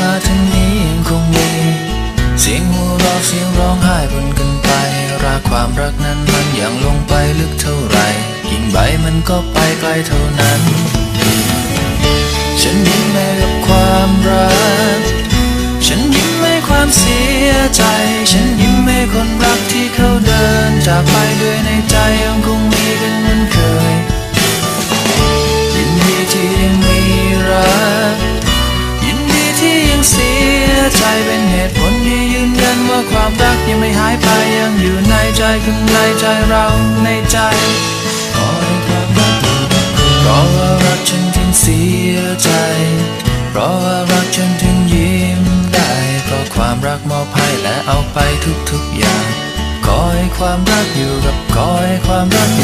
มาถึงนี้ยังคงมี เสียงหัวเราะเสียงร้องไห้บนกันไปรักความรักนั้นมันยังลงไปลึกเท่าไหร่กิ่งใบมันก็ไปไกลเท่านั้น ฉันยิ้มให้กับความรัก ฉันยิ้มให้ความเสียใจ ฉันยิ้มให้คนรักที่เขาเดินจากไปด้วยในใจ ใจเป็นเหตุผลที่ยืนยันว่าความรักยังไม่หายไปยังอยู่ในใจข้างในใจเราในใจขอให้ความรักเพราะว่ารักฉันถึงเสียใจ เพราะว่ารักฉันถึงยิ้มได้เพราะความรักมอบให้และเอาไปทุกๆอย่างขอให้ความรักอยู่กับขอให้ความรักอยู่